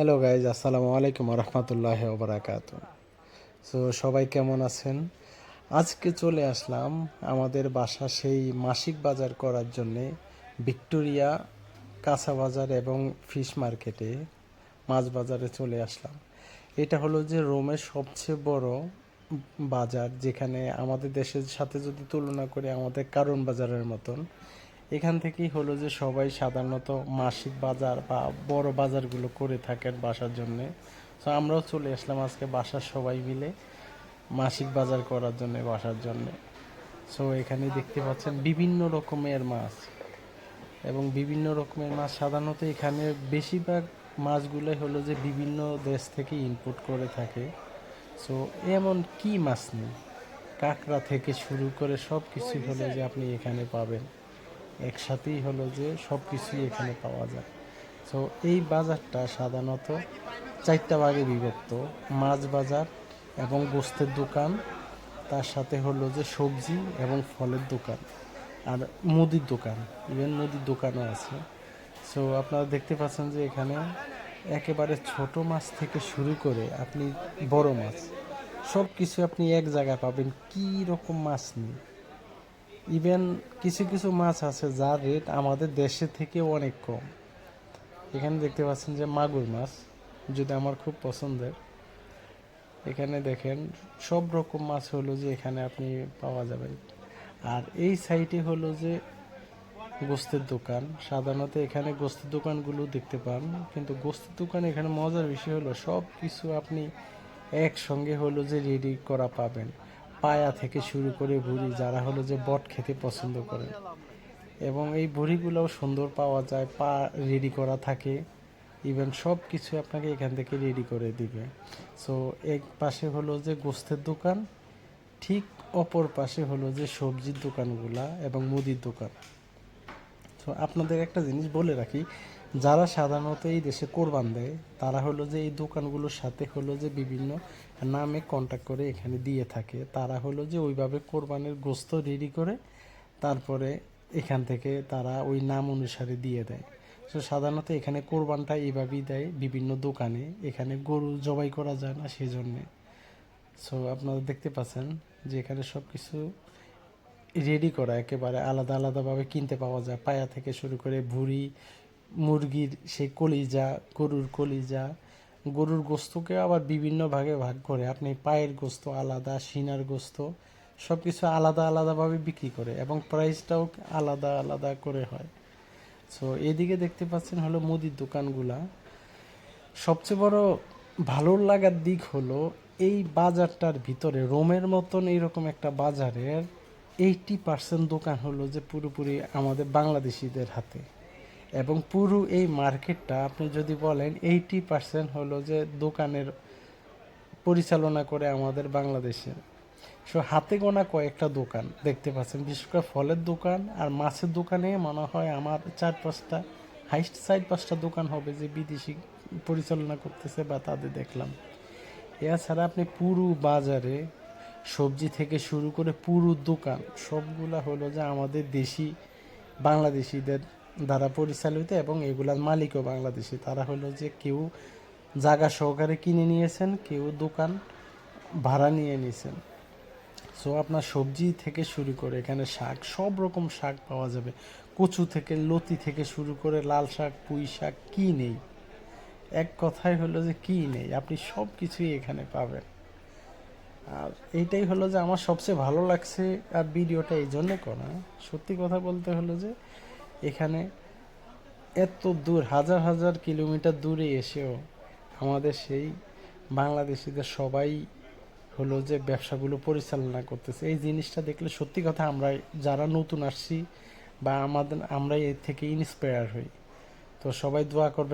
Hello guys আসসালামু আলাইকুম রহমতুল্লাহ ওবরাকাত সো সবাই কেমন আছেন? আজকে চলে আসলাম আমাদের বাসা সেই মাসিক বাজার করার জন্যে ভিক্টোরিয়া কাঁচা বাজার এবং ফিশ মার্কেটে, মাছ বাজারে চলে আসলাম। এটা হলো যে রোমের সবচেয়ে বড় বাজার যেখানে আমাদের দেশের সাথে যদি তুলনা করি, আমাদের কারণ বাজারের মতন এখান থেকেই হলো যে সবাই সাধারণত মাসিক বাজার বা বড় বাজারগুলো করে থাকেন বাসার জন্যে। তো আমরাও চলে আসলাম আজকে বাসার সবাই মিলে মাসিক বাজার করার জন্য, বাসার জন্যে। সো এখানে দেখতে পাচ্ছেন বিভিন্ন রকমের মাছ। এবং বিভিন্ন রকমের মাছ সাধারণত এখানে বেশিরভাগ মাছগুলোই হলো যে বিভিন্ন দেশ থেকে ইনপুট করে থাকে। সো এমন কি মাছ নেই? কাঁকড়া থেকে শুরু করে সব কিছুই হলো যে আপনি এখানে পাবেন। একসাথেই হলো যে সব কিছুই এখানে পাওয়া যায়। সো এই বাজারটা সাধারণত চারটা ভাগে বিভক্ত, মাছ বাজার এবং গোস্তের দোকান, তার সাথে হলো যে সবজি এবং ফলের দোকান আর মুদির দোকান ইভেন মুদির দোকানও আছে। সো আপনারা দেখতে পাচ্ছেন যে এখানে একেবারে ছোট মাছ থেকে শুরু করে আপনি বড় মাছ সব কিছু আপনি এক জায়গায় পাবেন, কী রকম মাছ নেই ইভেন কিছু কিছু মাছ আছে যার রেট আমাদের দেশে থেকেও অনেক কম। এখানে দেখতে পাচ্ছেন যে মাগুর মাছ, যদি আমার খুব পছন্দের। এখানে দেখেন, সব রকম মাছ হলো যে এখানে আপনি পাওয়া যাবেন। আর এই সাইডে হলো যে গোস্তের দোকান। সাধারণত এখানে গোস্তের দোকানগুলো দেখতে পান, কিন্তু গোস্তের দোকান এখানে মজার বিষয় হলো সব কিছু আপনি একসঙ্গে হলো যে রেডি করা পাবেন। পায়া থেকে শুরু করে ভুড়ি যারা হলো যে বট খেতে পছন্দ করে। এবং এই ভুড়িগুলোও সুন্দর পাওয়া যায়, পা রেডি করা থাকে। ইভেন সব কিছু আপনাকে এখান থেকে রেডি করে দিবে। সো এক পাশে হলো যে গোস্তের দোকান, ঠিক অপর পাশে হলো যে সবজির দোকানগুলা এবং মুদির দোকান। তো আপনাদের একটা জিনিস বলে রাখি যারা সাধারণত এই দেশে কোরবান দেয়, তারা হলো যে এই দোকানগুলোর সাথে হলো যে বিভিন্ন নামে কন্ট্যাক্ট করে এখানে দিয়ে থাকে। তারা হলো যে ওইভাবে কোরবানের গোস্ত রেডি করে তারপরে এখান থেকে তারা ওই নাম অনুসারে দিয়ে দেয়। তো সাধারণত এখানে কোরবানটা এইভাবেই দেয় বিভিন্ন দোকানে। এখানে গরু জবাই করা যায় না সেজন্যে। সো আপনারা দেখতে পাচ্ছেন যে এখানে সব কিছু রেডি করা, একেবারে আলাদা আলাদাভাবে কিনতে পাওয়া যায়। পায়া থেকে শুরু করে ভুড়ি মুরগির সেই কলিজা, গরুর কলিজা, গরুর গোস্তকে আবার বিভিন্ন ভাগে ভাগ করে আপনি পায়ের গোস্ত আলাদা সিনার গোস্ত সব কিছু আলাদা আলাদাভাবে বিক্রি করে এবং প্রাইসটাও আলাদা আলাদা করে হয়। সো এদিকে দেখতে পাচ্ছেন হলো মুদির দোকানগুলা। সবচেয়ে বড় ভালো লাগার দিক হলো এই বাজারটার ভিতরে রোমের মতন এইরকম একটা বাজারের এইটি পার্সেন্ট দোকান হলো যে পুরোপুরি আমাদের বাংলাদেশিদের হাতে। এবং পুরো এই মার্কেটটা আপনি যদি বলেন এইটি পার্সেন্ট হলো যে দোকানের পরিচালনা করে আমাদের বাংলাদেশে সো হাতে গোনা কয়েকটা দোকান দেখতে পাচ্ছেন, বিশেষ করে ফলের দোকান আর মাছের দোকানে মনে হয় আমার চার পাঁচটা হাইস্ট সাইড পাঁচটা দোকান হবে যে বিদেশি পরিচালনা করতেছে বা তাদের দেখলাম। এছাড়া আপনি পুরো বাজারে সবজি থেকে শুরু করে পুরো দোকান, সবগুলা হলো যে আমাদের দেশি, বাংলাদেশিদের দ্বারা পরিচালিত এবং এগুলার মালিকও বাংলাদেশি। তারা হলো যে কেউ জায়গা সহকারে কিনে নিয়েছেন, কেউ দোকান ভাড়া নিয়ে নিয়েছেন। সো আপনার সবজি থেকে শুরু করে এখানে শাক, সব রকম শাক পাওয়া যাবে। কচু থেকে, লতি থেকে শুরু করে লাল শাক, পুঁই শাক, কী নেই? এক কথাই হলো যে কী নেই? আপনি সব কিছুই এখানে পাবেন। আর এইটাই হলো যে আমার সবচেয়ে ভালো লাগছে আর ভিডিওটা এই জন্যে করা। সত্যি কথা বলতে হলো যে এখানে এত দূর, হাজার হাজার কিলোমিটার দূরে এসেও আমাদের সেই বাংলাদেশিদের সবাই হলো যে ব্যবসাগুলো পরিচালনা করতেছে। এই জিনিসটা দেখলে সত্যি কথা আমরা যারা নতুন আসছি বা আমাদের আমরা এর থেকে ইন্সপায়ার হই। তো সবাই দোয়া করবেন।